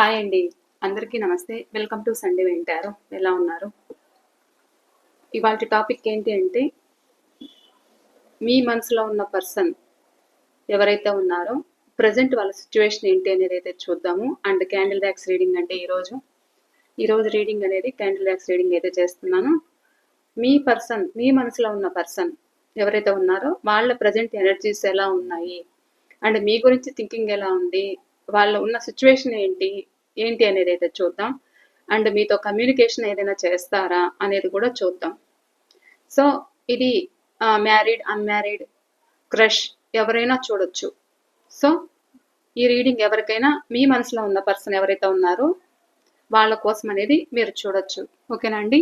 Hi అండి. అందరికీ నమస్తే. వెల్కమ్ టు సండే వింటారు. ఎలా ఉన్నారు? ఇవాళ టాపిక్ ఏంటి అంటే మీ మనసులో ఉన్న పర్సన్ ఎవరైతే ఉన్నారో ప్రజెంట్ వాళ్ళ సిచ్యువేషన్ ఏంటి అనేది అయితే చూద్దాము. అండ్ క్యాండిల్ బ్యాక్స్ రీడింగ్ అంటే ఈరోజు ఈరోజు రీడింగ్ అనేది క్యాండిల్ బ్యాక్స్ రీడింగ్ అయితే చేస్తున్నాను. మీ పర్సన్ మీ మనసులో ఉన్న పర్సన్ ఎవరైతే ఉన్నారో వాళ్ళ ప్రజెంట్ ఎనర్జీస్ ఎలా ఉన్నాయి? అండ్ మీ గురించి థింకింగ్ ఎలా ఉంది? వాళ్ళ ఉన్న సిచ్యువేషన్ ఏంటి? ఏంటి అనేది అయితే చూద్దాం. అండ్ మీతో కమ్యూనికేషన్ ఏదైనా చేస్తారా అనేది కూడా చూద్దాం. సో ఇది మ్యారీడ్ అన్మ్యారీడ్ క్రష్ ఎవరైనా చూడొచ్చు. సో ఈ రీడింగ్ ఎవరికైనా మీ మనసులో ఉన్న పర్సన్ ఎవరైతే ఉన్నారో వాళ్ళ కోసం అనేది మీరు చూడొచ్చు. ఓకేనా అండి?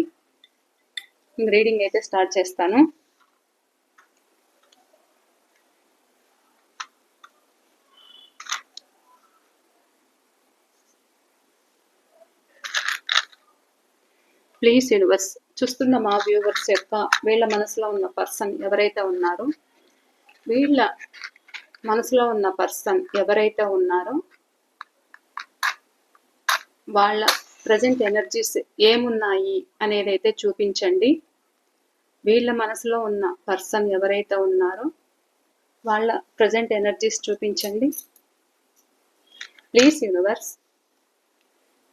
రీడింగ్ అయితే స్టార్ట్ చేస్తాను. ప్లీజ్ యూనివర్స్ చూస్తున్న మా వ్యూవర్స్ యొక్క వీళ్ళ మనసులో ఉన్న పర్సన్ ఎవరైతే ఉన్నారో వీళ్ళ మనసులో ఉన్న పర్సన్ ఎవరైతే ఉన్నారో వాళ్ళ ప్రజెంట్ ఎనర్జీస్ ఏమున్నాయి అనేది అయితే చూపించండి. వీళ్ళ మనసులో ఉన్న పర్సన్ ఎవరైతే ఉన్నారో వాళ్ళ ప్రజెంట్ ఎనర్జీస్ చూపించండి. ప్లీజ్ యూనివర్స్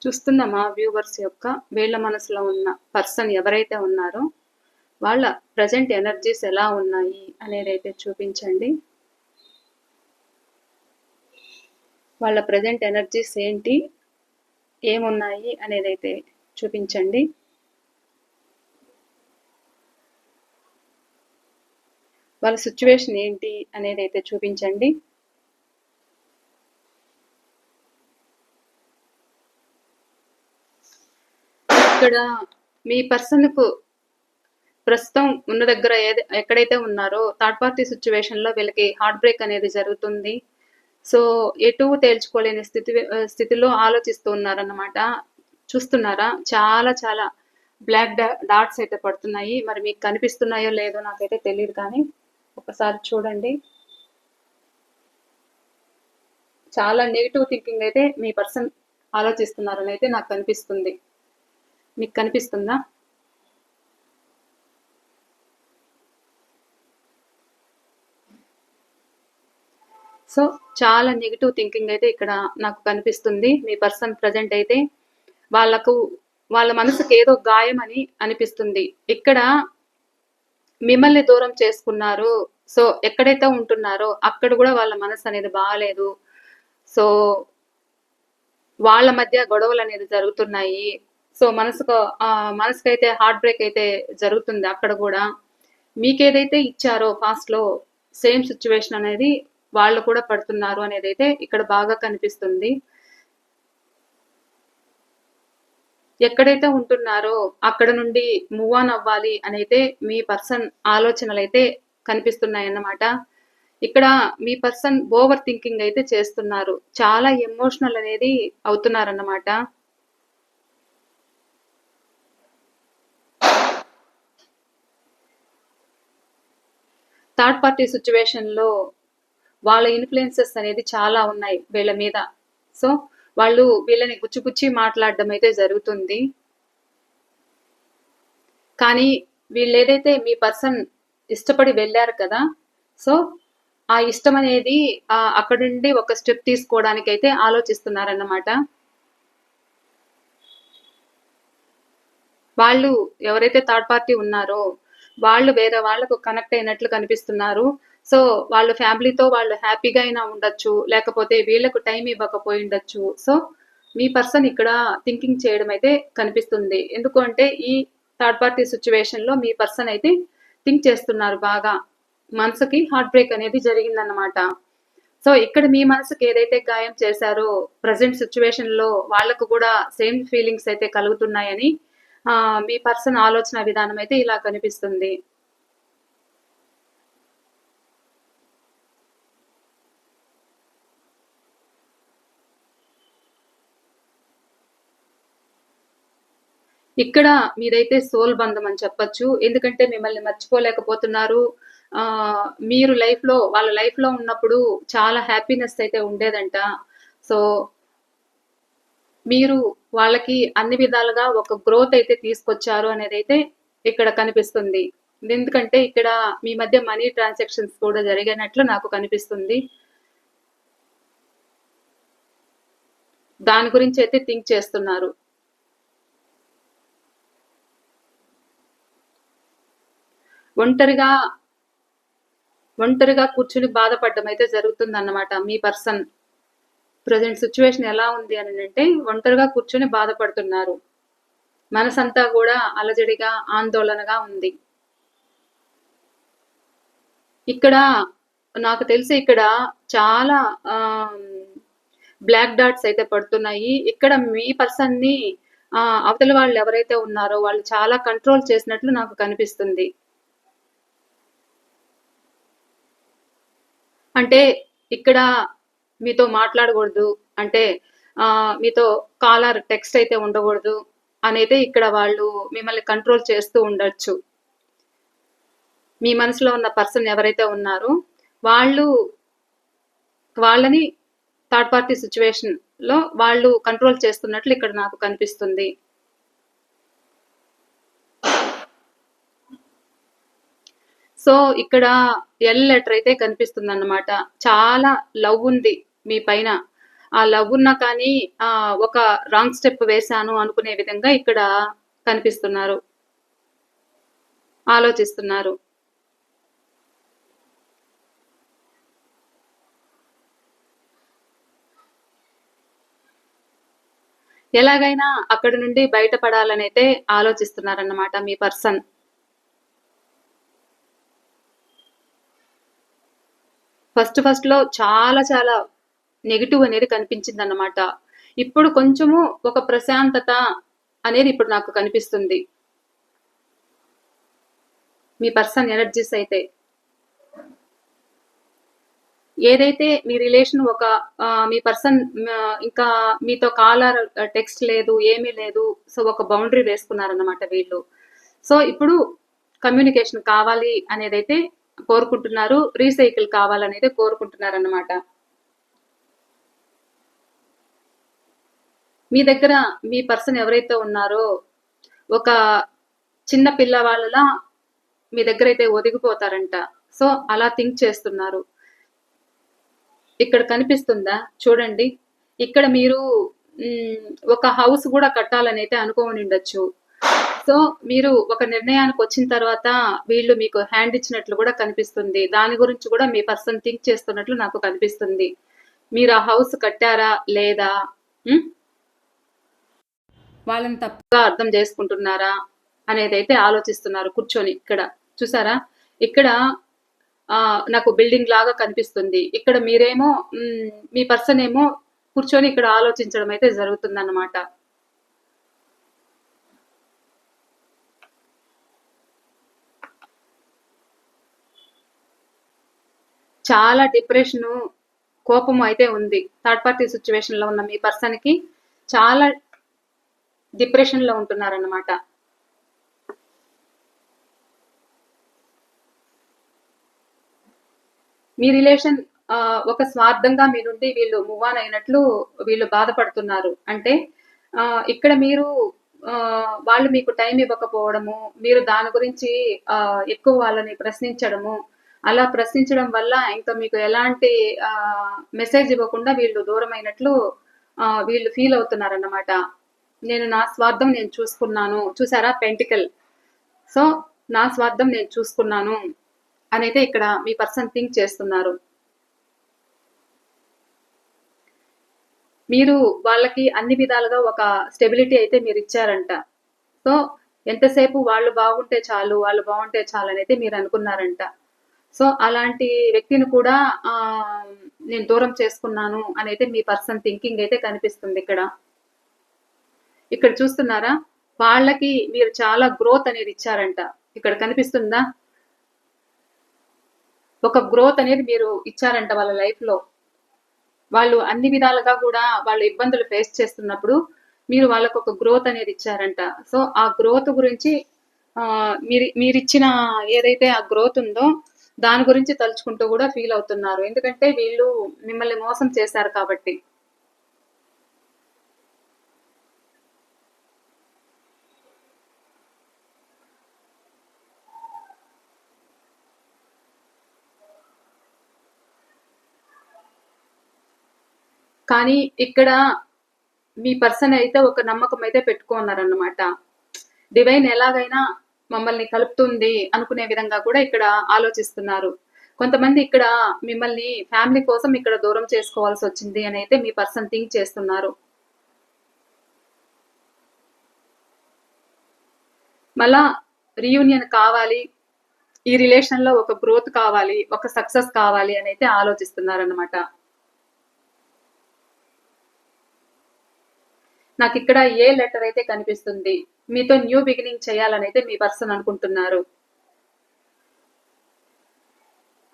చూస్తున్న మా వ్యూవర్స్ యొక్క వీళ్ళ మనసులో ఉన్న పర్సన్ ఎవరైతే ఉన్నారో వాళ్ళ ప్రజెంట్ ఎనర్జీస్ ఎలా ఉన్నాయి అనేది అయితే చూపించండి. వాళ్ళ ప్రజెంట్ ఎనర్జీస్ ఏంటి ఏమున్నాయి అనేది అయితే చూపించండి. వాళ్ళ సిచ్యువేషన్ ఏంటి అనేది అయితే చూపించండి. ఇక్కడ మీ పర్సన్కు ప్రస్తుతం ఉన్న దగ్గర ఏది ఎక్కడైతే ఉన్నారో థర్డ్ పార్టీ సిచ్యువేషన్లో వీళ్ళకి హార్ట్ బ్రేక్ అనేది జరుగుతుంది. సో ఎటు తేల్చుకోలేని స్థితి స్థితిలో ఆలోచిస్తూ ఉన్నారన్నమాట చూస్తున్నారా? చాలా చాలా బ్లాక్ డాట్స్ అయితే పడుతున్నాయి. మరి మీకు కనిపిస్తున్నాయో లేదో నాకైతే తెలియదు కానీ ఒకసారి చూడండి. చాలా నెగిటివ్ థింకింగ్ అయితే మీ పర్సన్ ఆలోచిస్తున్నారని అయితే నాకు కనిపిస్తుంది. మీకు కనిపిస్తుందా? సో చాలా నెగిటివ్ థింకింగ్ అయితే ఇక్కడ నాకు కనిపిస్తుంది. మీ పర్సన్ ప్రజెంట్ అయితే వాళ్ళకు వాళ్ళ మనసుకి ఏదో గాయం అని అనిపిస్తుంది. ఇక్కడ మిమ్మల్ని దూరం చేసుకున్నారు. సో ఎక్కడైతే ఉంటున్నారో అక్కడ కూడా వాళ్ళ మనసు అనేది బాగాలేదు సో వాళ్ళ మధ్య గొడవలు అనేది జరుగుతున్నాయి. సో మనసుకు మనసుకు అయితే హార్ట్ బ్రేక్ అయితే జరుగుతుంది అక్కడ కూడా. మీకేదైతే ఇచ్చారో ఫాస్ట్లో సేమ్ సిచ్యువేషన్ అనేది వాళ్ళు కూడా పడుతున్నారు అనేది అయితే ఇక్కడ బాగా కనిపిస్తుంది. ఎక్కడైతే ఉంటున్నారో అక్కడ నుండి మూవ్ ఆన్ అవ్వాలి అని అయితే మీ పర్సన్ ఆలోచనలు అయితే కనిపిస్తున్నాయి అన్నమాట. ఇక్కడ మీ పర్సన్ ఓవర్ థింకింగ్ అయితే చేస్తున్నారు. చాలా ఎమోషనల్ అనేది అవుతున్నారన్నమాట. థర్డ్ పార్టీ సిచ్యువేషన్లో వాళ్ళ ఇన్ఫ్లుయెన్సెస్ అనేది చాలా ఉన్నాయి వీళ్ళ మీద. సో వాళ్ళు వీళ్ళని గుచ్చిపుచ్చి మాట్లాడడం అయితే జరుగుతుంది. కానీ వీళ్ళు ఏదైతే మీ పర్సన్ ఇష్టపడి వెళ్ళారు కదా సో ఆ ఇష్టం అనేది అక్కడి నుండి ఒక స్టెప్ తీసుకోవడానికి అయితే ఆలోచిస్తున్నారన్నమాట. వాళ్ళు ఎవరైతే థర్డ్ పార్టీ ఉన్నారో వాళ్ళు వేరే వాళ్ళకు కనెక్ట్ అయినట్లు కనిపిస్తున్నారు. సో వాళ్ళ ఫ్యామిలీతో వాళ్ళు హ్యాపీగా అయినా ఉండొచ్చు లేకపోతే వీళ్ళకు టైం ఇవ్వకపోయి ఉండొచ్చు. సో మీ పర్సన్ ఇక్కడ థింకింగ్ చేయడం అయితే కనిపిస్తుంది. ఎందుకు అంటే ఈ థర్డ్ పార్టీ సిచ్యువేషన్లో మీ పర్సన్ అయితే థింక్ చేస్తున్నారు బాగా. మనసుకి హార్ట్ బ్రేక్ అనేది జరిగిందన్నమాట. సో ఇక్కడ మీ మనసుకి ఏదైతే గాయం చేశారో ప్రజెంట్ సిచ్యువేషన్లో వాళ్ళకు కూడా సేమ్ ఫీలింగ్స్ అయితే కలుగుతున్నాయని మీ పర్సన్ ఆలోచన విధానం అయితే ఇలా కనిపిస్తుంది. ఇక్కడ మీరైతే సోల్ బంధం అని చెప్పొచ్చు. ఎందుకంటే మిమ్మల్ని మర్చిపోలేకపోతున్నారు. మీరు లైఫ్లో వాళ్ళ లైఫ్లో ఉన్నప్పుడు చాలా హ్యాపీనెస్ అయితే ఉండేదంట. సో మీరు వాళ్ళకి అన్ని విధాలుగా ఒక గ్రోత్ అయితే తీసుకొచ్చారు అనేది అయితే ఇక్కడ కనిపిస్తుంది. ఎందుకంటే ఇక్కడ మీ మధ్య మనీ ట్రాన్సాక్షన్స్ కూడా జరిగినట్లు నాకు కనిపిస్తుంది. దాని గురించి అయితే థింక్ చేస్తున్నారు. ఒంటరిగా ఒంటరిగా కూర్చుని బాధపడడం అయితే జరుగుతుంది అన్నమాట మీ పర్సన్. ప్రజెంట్ సిచ్యువేషన్ ఎలా ఉంది అని అంటే ఒంటరిగా కూర్చొని బాధపడుతున్నారు. మనసంతా కూడా అలజడిగా ఆందోళనగా ఉంది. ఇక్కడ నాకు తెలిసి ఇక్కడ చాలా బ్లాక్ డాట్స్ అయితే పడుతున్నాయి. ఇక్కడ మీ పర్సన్ని అవతల వాళ్ళు ఎవరైతే ఉన్నారో వాళ్ళు చాలా కంట్రోల్ చేసినట్లు నాకు కనిపిస్తుంది. అంటే ఇక్కడ మీతో మాట్లాడకూడదు అంటే మీతో కాలర్ టెక్స్ట్ అయితే ఉండకూడదు అనేది ఇక్కడ వాళ్ళు మిమ్మల్ని కంట్రోల్ చేస్తూ ఉండొచ్చు. మీ మనసులో ఉన్న పర్సన్ ఎవరైతే ఉన్నారో వాళ్ళు వాళ్ళని థర్డ్ పార్టీ సిచ్యువేషన్లో వాళ్ళు కంట్రోల్ చేస్తున్నట్లు ఇక్కడ నాకు కనిపిస్తుంది. సో ఇక్కడ ఎల్ లెటర్ అయితే కనిపిస్తుంది అన్నమాట చాలా లవ్ ఉంది. మీ పైన ఆ లవ్ ఉన్నా కానీ ఆ ఒక రాంగ్ స్టెప్ వేశాను అనుకునే విధంగా ఇక్కడ కనిపిస్తున్నారు. ఆలోచిస్తున్నారు. ఎలాగైనా అక్కడి నుండి బయటపడాలని అయితే ఆలోచిస్తున్నారన్నమాట మీ పర్సన్. ఫస్ట్ ఫస్ట్లో చాలా చాలా నెగిటివ్ అనేది కనిపించింది అన్నమాట ఇప్పుడు కొంచెము ఒక ప్రశాంతత అనేది ఇప్పుడు నాకు కనిపిస్తుంది. మీ పర్సన్ ఎనర్జీస్ అయితే. ఏదైతే మీ రిలేషన్ ఒక మీ పర్సన్ ఇంకా మీతో కాలర్ టెక్స్ట్ లేదు ఏమీ లేదు సో ఒక బౌండరీ వేసుకున్నారన్నమాట వీళ్ళు. సో ఇప్పుడు కమ్యూనికేషన్ కావాలి అనేది అయితే కోరుకుంటున్నారు రీసైకిల్ కావాలనేది కోరుకుంటున్నారన్నమాట. మీ దగ్గర మీ పర్సన్ ఎవరైతే ఉన్నారో ఒక చిన్న పిల్లవాళ్ళలా మీ దగ్గర అయితే ఒదిగిపోతారంట. సో అలా థింక్ చేస్తున్నారు. ఇక్కడ కనిపిస్తుందా? చూడండి. ఇక్కడ మీరు ఒక హౌస్ కూడా కట్టాలని అయితే అనుకోని ఉండొచ్చు. సో మీరు ఒక నిర్ణయానికి వచ్చిన తర్వాత వీళ్ళు మీకు హ్యాండ్ ఇచ్చినట్లు కూడా కనిపిస్తుంది. దాని గురించి కూడా మీ పర్సన్ థింక్ చేస్తున్నట్లు నాకు కనిపిస్తుంది. మీరు ఆ హౌస్ కట్టారా? లేదా? వాళ్ళని తప్పుగా అర్థం చేసుకుంటున్నారా అనేది అయితే ఆలోచిస్తున్నారు కూర్చొని ఇక్కడ. చూసారా? ఇక్కడ ఆ, నాకు బిల్డింగ్ లాగా కనిపిస్తుంది. ఇక్కడ మీరేమో మీ పర్సన్ ఏమో కూర్చొని ఇక్కడ ఆలోచించడం అయితే జరుగుతుంది అన్నమాట చాలా డిప్రెషన్ కోపం అయితే ఉంది. థర్డ్ పార్టీ సిచ్యువేషన్లో ఉన్న మీ పర్సన్కి చాలా డిప్రెషన్లో ఉంటున్నారన్నమాట. మీ రిలేషన్ ఆ, ఒక స్వార్థంగా మీ నుండి వీళ్ళు మూవ్ ఆన్ అయినట్లు వీళ్ళు బాధపడుతున్నారు. అంటే ఇక్కడ మీరు ఆ, వాళ్ళు మీకు టైం ఇవ్వకపోవడము మీరు దాని గురించి ఎక్కువ వాళ్ళని ప్రశ్నించడము అలా ప్రశ్నించడం వల్ల ఇంకా మీకు ఎలాంటి మెసేజ్ ఇవ్వకుండా వీళ్ళు దూరమైనట్లు వీళ్ళు ఫీల్ అవుతున్నారన్నమాట. నేను నా స్వార్థం నేను చూసుకున్నాను. చూసారా? పెంటికల్ సో నా స్వార్థం నేను చూసుకున్నాను అనైతే ఇక్కడ మీ పర్సన్ థింక్ చేస్తున్నారు. మీరు వాళ్ళకి అన్ని విధాలుగా ఒక స్టెబిలిటీ అయితే మీరు ఇచ్చారంట. సో ఎంతసేపు వాళ్ళు బాగుంటే చాలు వాళ్ళు బాగుంటే చాలు అనేది మీరు అనుకున్నారంట. సో అలాంటి వ్యక్తిని కూడా నేను దూరం చేసుకున్నాను అనేది మీ పర్సన్ థింకింగ్ అయితే కనిపిస్తుంది ఇక్కడ. ఇక్కడ చూస్తున్నారా? వాళ్ళకి మీరు చాలా గ్రోత్ అనేది ఇచ్చారంట. ఇక్కడ కనిపిస్తుందా? ఒక గ్రోత్ అనేది మీరు ఇచ్చారంట వాళ్ళ లైఫ్లో. వాళ్ళు అన్ని విధాలుగా కూడా వాళ్ళు ఇబ్బందులు ఫేస్ చేస్తున్నప్పుడు మీరు వాళ్ళకు ఒక గ్రోత్ అనేది ఇచ్చారంట. సో ఆ గ్రోత్ గురించి ఆ, మీరు మీరు ఇచ్చిన ఏదైతే ఆ గ్రోత్ ఉందో దాని గురించి తలుచుకుంటూ కూడా ఫీల్ అవుతున్నారు. ఎందుకంటే వీళ్ళు మిమ్మల్ని మోసం చేశారు కాబట్టి. కానీ ఇక్కడ మీ పర్సన్ అయితే ఒక నమ్మకం అయితే పెట్టుకున్నారన్నమాట. డివైన్ ఎలాగైనా మమ్మల్ని కలుపుతుంది అనుకునే విధంగా కూడా ఇక్కడ ఆలోచిస్తున్నారు. కొంతమంది ఇక్కడ మిమ్మల్ని ఫ్యామిలీ కోసం ఇక్కడ దూరం చేసుకోవాల్సి వచ్చింది అని అయితే మీ పర్సన్ థింక్ చేస్తున్నారు. మళ్ళా రీయూనియన్ కావాలి ఈ రిలేషన్లో ఒక గ్రోత్ కావాలి ఒక సక్సెస్ కావాలి అని అయితే ఆలోచిస్తున్నారన్నమాట. నాకు ఇక్కడ ఏ లెటర్ అయితే కనిపిస్తుంది మీతో న్యూ బిగినింగ్ చేయాలని అయితే మీ పర్సన్ అనుకుంటున్నారు.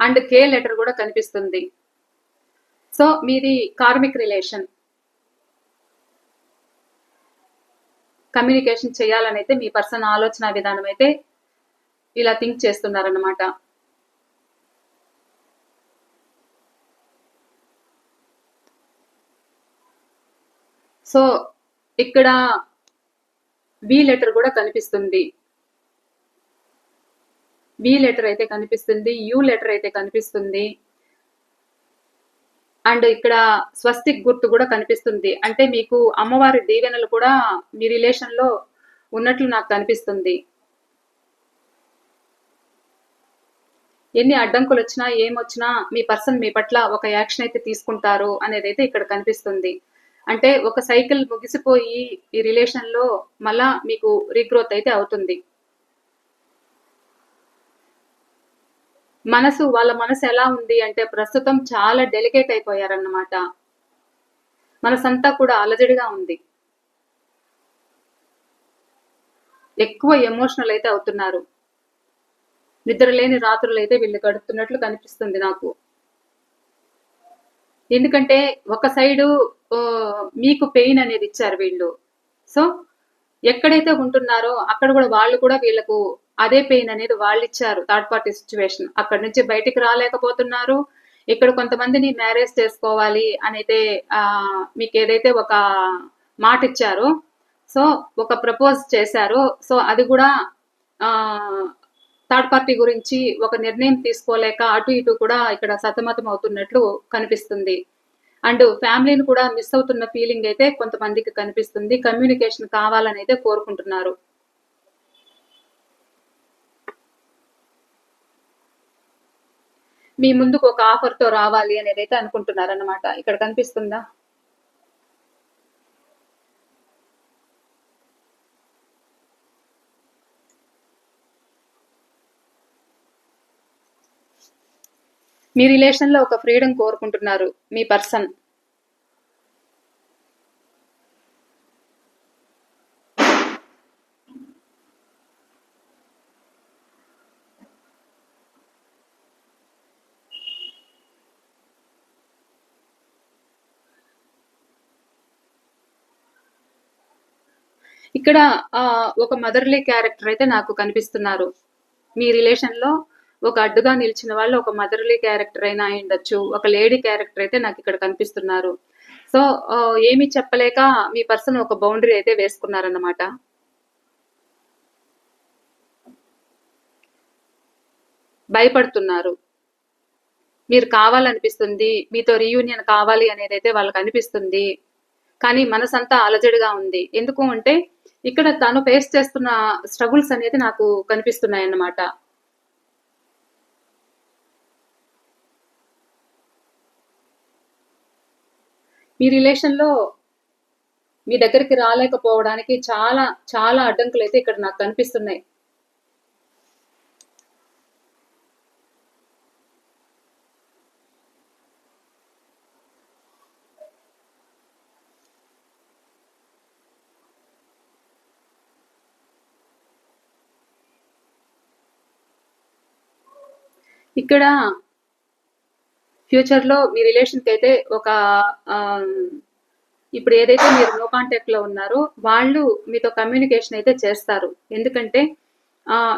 అండ్ కే లెటర్ కూడా కనిపిస్తుంది. సో మీది కార్మిక్ రిలేషన్. కమ్యూనికేషన్ చేయాలని అయితే మీ పర్సన్ ఆలోచన విధానం అయితే ఇలా థింక్ చేస్తున్నారన్నమాట. సో ఇక్కడ వి లెటర్ కూడా కనిపిస్తుంది. వి లెటర్ అయితే కనిపిస్తుంది యు లెటర్ అయితే కనిపిస్తుంది. అండ్ ఇక్కడ స్వస్తిక్ గుర్తు కూడా కనిపిస్తుంది. అంటే మీకు అమ్మవారి దీవెనలు కూడా మీ రిలేషన్లో ఉన్నట్లు నాకు కనిపిస్తుంది. ఎన్ని అడ్డంకులు వచ్చినా ఏమొచ్చినా మీ పర్సన్ మీ పట్ల ఒక యాక్షన్ అయితే తీసుకుంటారు అనేది అయితే ఇక్కడ కనిపిస్తుంది. అంటే ఒక సైకిల్ ముగిసిపోయి ఈ రిలేషన్లో మళ్ళా మీకు రీగ్రోత్ అయితే అవుతుంది. మనసు వాళ్ళ మనసు ఎలా ఉంది అంటే ప్రస్తుతం చాలా డెలికేట్ అయిపోయారన్నమాట. మనసంతా కూడా అలజడిగా ఉంది. ఎక్కువ ఎమోషనల్ అయితే అవుతున్నారు. నిద్ర లేని రాత్రులు అయితే వీళ్ళు గడుపుతున్నట్లు కనిపిస్తుంది నాకు. ఎందుకంటే ఒక సైడు మీకు పెయిన్ అనేది ఇచ్చారు వీళ్ళు. సో ఎక్కడైతే ఉంటున్నారో అక్కడ కూడా వాళ్ళు కూడా వీళ్ళకు అదే పెయిన్ అనేది వాళ్ళు ఇచ్చారు థర్డ్ పార్టీ సిచ్యువేషన్. అక్కడ నుంచి బయటికి రాలేకపోతున్నారు. ఇక్కడ కొంతమందిని మ్యారేజ్ చేసుకోవాలి అని అయితే ఆ, మీకు ఏదైతే ఒక మాట ఇచ్చారో సో ఒక ప్రపోజ్ చేశారు సో అది కూడా థర్డ్ పార్టీ గురించి ఒక నిర్ణయం తీసుకోలేక అటు ఇటు కూడా ఇక్కడ సతమతం అవుతున్నట్లు కనిపిస్తుంది. అండ్ ఫ్యామిలీని కూడా మిస్ అవుతున్న ఫీలింగ్ అయితే కొంతమందికి కనిపిస్తుంది. కమ్యూనికేషన్ కావాలని అయితే కోరుకుంటున్నారు. మీ ముందుకు ఒక ఆఫర్తో రావాలి అనేది అయితే అనుకుంటున్నారు అనమాట ఇక్కడ కనిపిస్తుందా? మీ రిలేషన్లో ఒక ఫ్రీడమ్ కోరుకుంటున్నారు మీ పర్సన్. ఇక్కడ ఆ, ఒక మదర్లీ క్యారెక్టర్ అయితే నాకు కనిపిస్తున్నారు. మీ రిలేషన్లో ఒక అడ్డుగా నిలిచిన వాళ్ళు ఒక మదర్లీ క్యారెక్టర్ అయినా అయి ఉండొచ్చు. ఒక లేడీ క్యారెక్టర్ అయితే నాకు ఇక్కడ కనిపిస్తున్నారు. సో ఏమి ఏమీ చెప్పలేక మీ పర్సన్ ఒక బౌండరీ అయితే వేసుకున్నారన్నమాట. భయపడుతున్నారు. మీరు కావాలనిపిస్తుంది మీతో రీయూనియన్ కావాలి అనేది అయితే వాళ్ళకి అనిపిస్తుంది. కానీ మనసంతా అలజడిగా ఉంది. ఎందుకు అంటే ఇక్కడ తను ఫేస్ చేస్తున్న స్ట్రగుల్స్ అనేది నాకు కనిపిస్తున్నాయి అన్నమాట మీ రిలేషన్లో మీ దగ్గరికి రాలేకపోవడానికి చాలా చాలా అడ్డంకులు అయితే ఇక్కడ నాకు కనిపిస్తున్నాయి. ఇక్కడ ఫ్యూచర్లో మీ రిలేషన్కి అయితే ఒక ఇప్పుడు ఏదైతే మీరు నో కాంటాక్ట్లో ఉన్నారో వాళ్ళు మీతో కమ్యూనికేషన్ అయితే చేస్తారు. ఎందుకంటే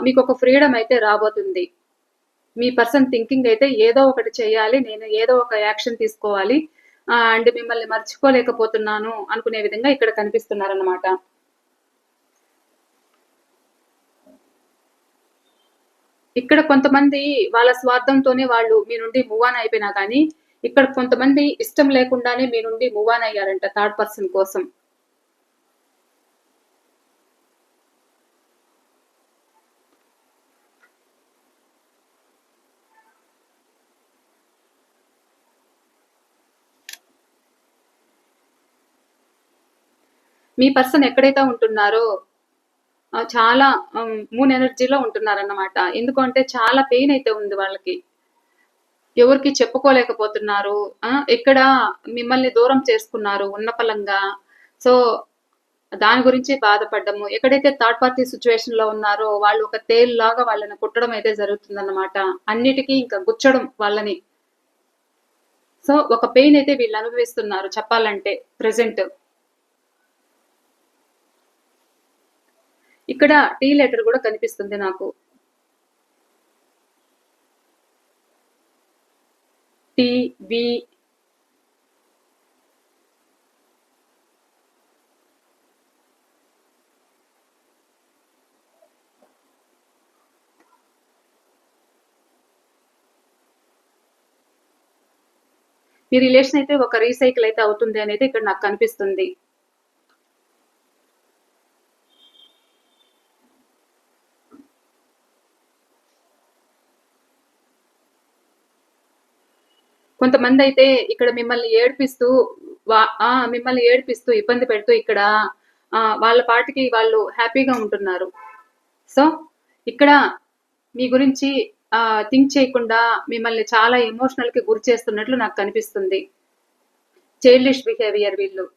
మీకు ఒక ఫ్రీడమ్ అయితే రాబోతుంది. మీ పర్సన్ థింకింగ్ అయితే ఏదో ఒకటి చేయాలి నేను ఏదో ఒక యాక్షన్ తీసుకోవాలి అండ్ మిమ్మల్ని మర్చిపోలేకపోతున్నాను అనుకునే విధంగా ఇక్కడ కనిపిస్తున్నారన్నమాట. ఇక్కడ కొంతమంది వాళ్ళ స్వార్థంతోనే వాళ్ళు మీ నుండి మూవ్ ఆన్ అయిపోయినా కానీ ఇక్కడ కొంతమంది ఇష్టం లేకుండానే మీ నుండి మూవ్ ఆన్ అయ్యారంట థర్డ్ పర్సన్ కోసం. మీ పర్సన్ ఎక్కడైతే ఉంటున్నారో చాలా మూన్ ఎనర్జీలో ఉంటున్నారన్నమాట. ఎందుకంటే చాలా పెయిన్ అయితే ఉంది వాళ్ళకి. ఎవరికి చెప్పుకోలేకపోతున్నారు. ఆ, ఎక్కడ మిమ్మల్ని దూరం చేసుకున్నారు ఉన్న పలంగా. సో దాని గురించి బాధపడ్డము. ఎక్కడైతే థర్డ్ పార్టీ సిచ్యువేషన్లో ఉన్నారో వాళ్ళు ఒక తేలు లాగా వాళ్ళని కుట్టడం అయితే జరుగుతుందన్నమాట. అన్నిటికీ ఇంకా గుచ్చడం వాళ్ళని. సో ఒక పెయిన్ అయితే వీళ్ళు అనుభవిస్తున్నారు చెప్పాలంటే ప్రెసెంట్ ఇక్కడ టీ లెటర్ కూడా కనిపిస్తుంది నాకు. టీ ఈ మీ రిలేషన్ అయితే ఒక రీసైకిల్ అయితే అవుతుంది అనేది ఇక్కడ నాకు కనిపిస్తుంది. కొంతమంది అయితే ఇక్కడ మిమ్మల్ని ఏడిపిస్తూ వా- ఆ, మిమ్మల్ని ఏడిపిస్తూ ఇబ్బంది పెడుతూ ఇక్కడ ఆ, వాళ్ళ పాటికి వాళ్ళు హ్యాపీగా ఉంటున్నారు. సో ఇక్కడ మీ గురించి థింక్ చేయకుండా మిమ్మల్ని చాలా ఎమోషనల్కి గురి చేస్తున్నట్లు నాకు కనిపిస్తుంది. చైల్డిష్ బిహేవియర్ వీళ్ళు.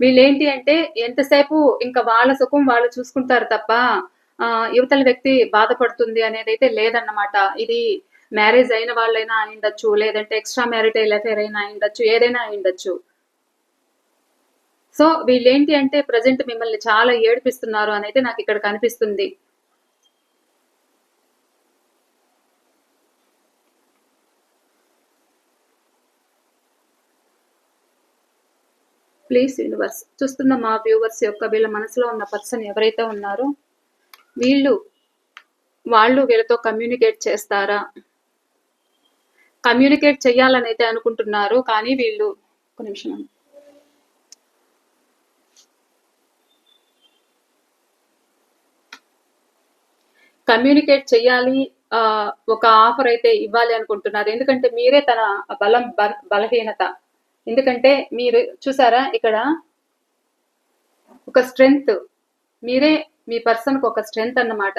వీళ్ళేంటి అంటే ఎంతసేపు ఇంకా వాళ్ళ సుఖం వాళ్ళు చూసుకుంటారు తప్ప ఆ, యువతల వ్యక్తి బాధపడుతుంది అనేది అయితే లేదన్నమాట. ఇది మ్యారేజ్ అయిన వాళ్ళైనా అయిండొచ్చు లేదంటే ఎక్స్ట్రా మ్యారిటైల్ అఫేర్ అయినా అయిండొచ్చు ఏదైనా అయిండొచ్చు. సో వీళ్ళేంటి అంటే ప్రజెంట్ మిమ్మల్ని చాలా ఏడిపిస్తున్నారు అని అయితే నాకు ఇక్కడ కనిపిస్తుంది. Please universe. చూస్తున్న మా వ్యూవర్స్ యొక్క వీళ్ళ మనసులో ఉన్న పర్సన్ ఎవరైతే ఉన్నారో వీళ్ళు వాళ్ళు వీళ్ళతో కమ్యూనికేట్ చేస్తారా? కమ్యూనికేట్ చేయాలని అయితే అనుకుంటున్నారు కానీ వీళ్ళు ఒక నిమిషం కమ్యూనికేట్ చేయాలి ఆ, ఒక ఆఫర్ అయితే ఇవ్వాలి అనుకుంటున్నారు. ఎందుకంటే మీరే తన బలం బల- బలహీనత. ఎందుకంటే మీరు చూసారా ఇక్కడ ఒక స్ట్రెంగ్త్. మీరే మీ పర్సన్కి ఒక స్ట్రెంగ్త్ అన్నమాట.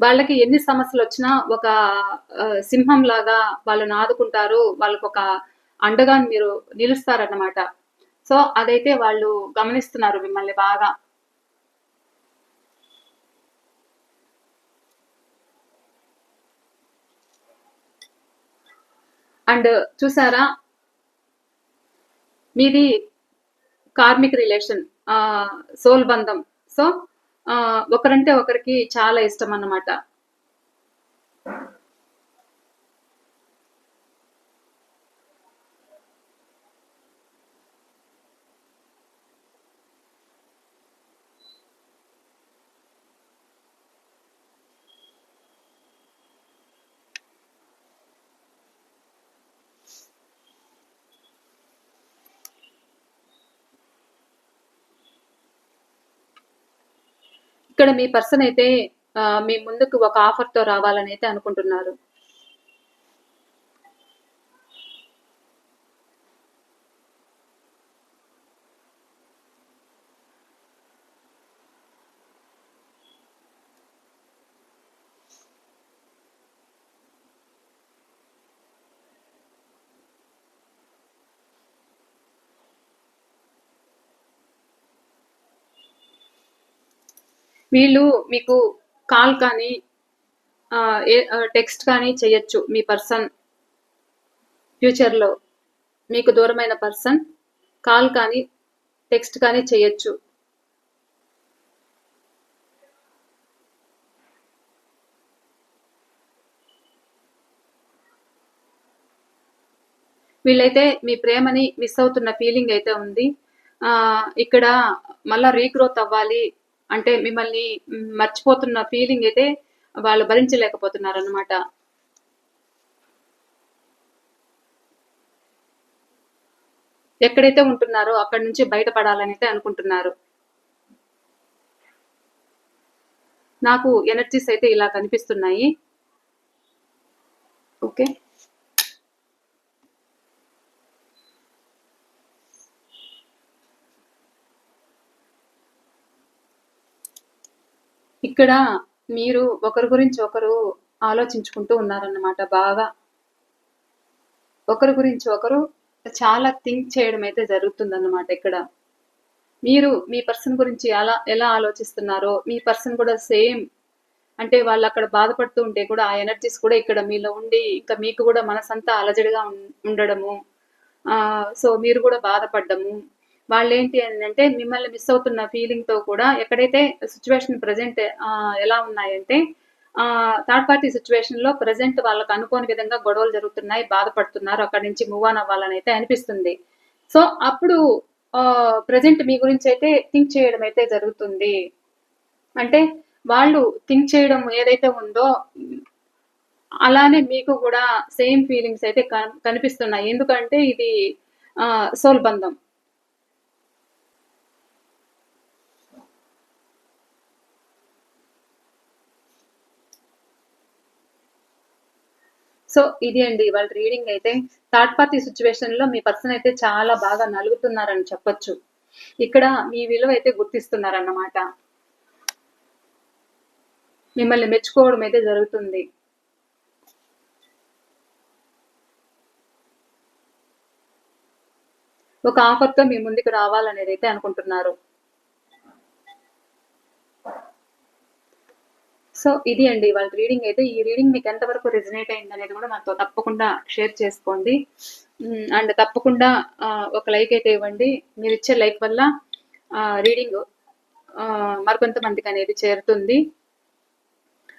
వాళ్ళకి ఎన్ని సమస్యలు వచ్చినా ఒక సింహం లాగా వాళ్ళని ఆదుకుంటారు వాళ్ళకు ఒక అండగా మీరు నిలుస్తారన్నమాట. సో అదైతే వాళ్ళు గమనిస్తున్నారు మిమ్మల్ని బాగా. అండ్ చూసారా మీది కార్మిక రిలేషన్ సోల్ బంధం. సో ఆ, ఒకరంటే ఒకరికి చాలా ఇష్టం అన్నమాట. ఇక్కడ మీ పర్సన్ అయితే ఆ, మీ ముందుకు ఒక ఆఫర్తో రావాలని అయితే అనుకుంటున్నారు. వీళ్ళు మీకు కాల్ కానీ టెక్స్ట్ కానీ చేయొచ్చు మీ పర్సన్. ఫ్యూచర్లో మీకు దూరమైన పర్సన్ కాల్ కానీ టెక్స్ట్ కానీ చేయొచ్చు. వీళ్ళైతే మీ ప్రేమని మిస్ అవుతున్న ఫీలింగ్ అయితే ఉంది. ఆ ఇక్కడ మళ్ళా రీగ్రోత్ అవ్వాలి అంటే మిమ్మల్ని మర్చిపోతున్న ఫీలింగ్ అయితే వాళ్ళు భరించలేకపోతున్నారు అనమాట ఎక్కడైతే ఉంటున్నారో అక్కడి నుంచి బయటపడాలని అయితే అనుకుంటున్నారు. నాకు ఎనర్జీస్ అయితే ఇలా కనిపిస్తున్నాయి. ఓకే? ఇక్కడ మీరు ఒకరి గురించి ఒకరు ఆలోచించుకుంటూ ఉన్నారన్నమాట బాగా. ఒకరి గురించి ఒకరు చాలా థింక్ చేయడం అయితే జరుగుతుందన్నమాట ఇక్కడ. మీరు మీ పర్సన్ గురించి ఎలా ఎలా ఆలోచిస్తున్నారో మీ పర్సన్ కూడా సేమ్ అంటే వాళ్ళు అక్కడ బాధపడుతూ ఉంటే కూడా ఆ ఎనర్జీస్ కూడా ఇక్కడ మీలో ఉండి ఇంకా మీకు కూడా మనసంతా అలజడిగా ఉండడము. ఆ సో మీరు కూడా బాధపడ్డము. వాళ్ళు ఏంటి అని అంటే మిమ్మల్ని మిస్ అవుతున్న ఫీలింగ్తో కూడా ఎక్కడైతే సిచ్యువేషన్ ప్రజెంట్ ఎలా ఉన్నాయంటే ఆ థర్డ్ పార్టీ సిచ్యువేషన్లో ప్రజెంట్ వాళ్ళకి అనుకోని విధంగా గొడవలు జరుగుతున్నాయి బాధపడుతున్నారు అక్కడి నుంచి మూవ్ ఆన్ అవ్వాలని అయితే అనిపిస్తుంది. సో అప్పుడు ప్రజెంట్ మీ గురించి అయితే థింక్ చేయడం అయితే జరుగుతుంది. అంటే వాళ్ళు థింక్ చేయడం ఏదైతే ఉందో అలానే మీకు కూడా సేమ్ ఫీలింగ్స్ అయితే కనిపిస్తున్నాయి. ఎందుకంటే ఇది సోల్ బంధం సో ఇది అండి వాళ్ళ రీడింగ్ అయితే. థర్డ్ పార్టీ సిచ్యువేషన్లో మీ పర్సన్ అయితే చాలా బాగా నలుగుతున్నారని చెప్పొచ్చు. ఇక్కడ మీ విలువ అయితే గుర్తిస్తున్నారన్నమాట. మిమ్మల్ని మెచ్చుకోవడం అయితే జరుగుతుంది. ఒక ఆఫర్తో మీ ముందుకు రావాలనేది అయితే అనుకుంటున్నారు. సో ఇది అండి వాళ్ళ రీడింగ్ అయితే. ఈ రీడింగ్ మీకు ఎంతవరకు రిజనేట్ అయింది అనేది కూడా మాతో తప్పకుండా షేర్ చేసుకోండి. అండ్ తప్పకుండా ఒక లైక్ అయితే ఇవ్వండి. మీరు ఇచ్చే లైక్ వల్ల రీడింగ్ మరికొంతమందికి అనేది చేరుతుంది.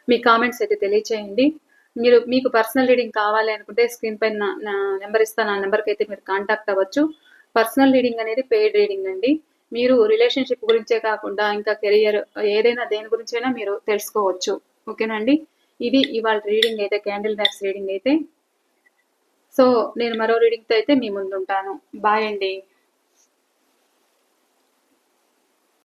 మీ కామెంట్స్ అయితే తెలియచేయండి. మీరు మీకు పర్సనల్ రీడింగ్ కావాలి అనుకుంటే స్క్రీన్ పైన నా- నా నెంబర్ ఇస్తాను. ఆ నెంబర్కి అయితే మీరు కాంటాక్ట్ అవ్వచ్చు. పర్సనల్ రీడింగ్ అనేది పెయిడ్ రీడింగ్ అండి. మీరు రిలేషన్షిప్ గురించే కాకుండా ఇంకా కెరియర్ ఏదైనా దేని గురించైనా మీరు తెలుసుకోవచ్చు. ఓకేనండి ఇది ఇవాళ రీడింగ్ అయితే క్యాండిల్ మ్యాక్స్ రీడింగ్ అయితే. సో నేను మరో రీడింగ్తో అయితే మీ ముందు ఉంటాను బాయ్ అండి.